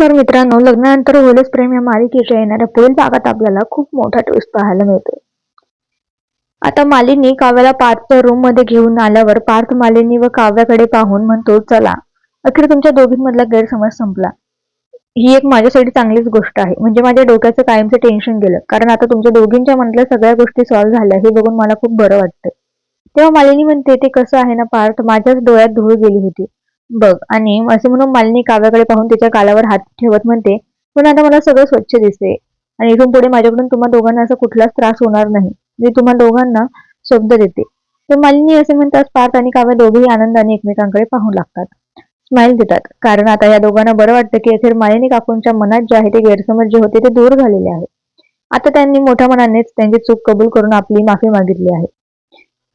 नमस्कार मित्रांनो लग्नानंतर होलेच प्रेम या मालिकेच्या येणाऱ्या पुढील भागात आपल्याला खूप मोठा ट्विस्ट पाहायला मिळतो आता मालिनी काव्याला पार्थच्या रूममध्ये घेऊन आल्यावर पार्थ मालिनी व काव्याकडे पाहून म्हणतो चला अखेर तुमच्या दोघींमधला गैरसमज संपला. ही एक माझ्यासाठी चांगलीच गोष्ट आहे. म्हणजे माझ्या डोक्याचं कायमचं टेन्शन गेलं. कारण आता तुमच्या दोघींच्या मनातल्या सगळ्या गोष्टी सॉल्व्ह झाल्या हे बघून मला खूप बरं वाटतंय. तेव्हा मालिनी म्हणते ते कसं आहे ना पार्थ? माझ्याच डोळ्यात धूळ गेली होती. बघ आणि असे म्हणून मालिनी काव्याकडे पाहून तिच्या गालावर हात ठेवत म्हणते पण आता मला सगळं स्वच्छ दिसते आणि इथून पुढे माझ्याकडून तुम्हा दोघांना असा कुठलाच त्रास होणार नाही. मी तुम्हा दोघांना शब्द देते. तर मालिनी असे म्हणतात पार्थ आणि काव्य दोघेही आनंदाने एकमेकांकडे पाहू लागतात. स्माइल देतात. कारण आता या दोघांना बरं वाटतं की अखेर मालिनी काकूंच्या मनात जे आहे ते गैरसमज जे होते ते दूर झालेले आहे आता त्यांनी मोठ्या मनानेच त्यांची चूक कबूल करून आपली माफी मागितली आहे.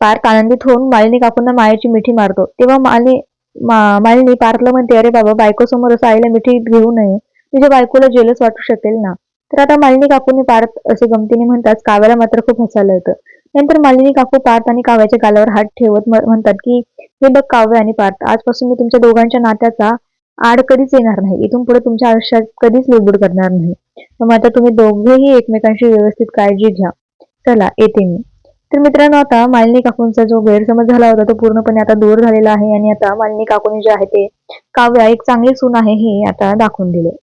पार्थ आनंदित होऊन मालिनी काकूंना मायेची मिठी मारतो. तेव्हा माली मा- मालिनी पार्थला म्हणते अरे बाबा बायको समोर असं आईला मिठी घेऊ नये. तुझ्या बायकोला जेलच वाटू शकेल ना. तर आता मालिनी काकूंनी पार्थ असे गमतीने म्हणतात काव्याला मात्र खूप हसायला येतं. नंतर मालिनी काकू पार्थ आणि काव्याच्या गालावर हात ठेवत म्हणतात की हे बघ काव्य आणि पार्थ आजपासून मी तुमच्या दोघांच्या नात्याचा आड कधीच येणार नाही. इथून पुढे तुमच्या आयुष्यात कधीच लुडबुड करणार नाही. मग आता तुम्ही दोघेही एकमेकांशी व्यवस्थित काळजी घ्या. चला येते मी. तर मित्रांनो आता मालिनी काकूंचा जो गैरसमज झाला होता तो पूर्णपणे आता दूर झालेला आहे आणि आता मालिनी काकूने जे आहे ते काव्या एक चांगली सून आहे हे आता दाखवून दिले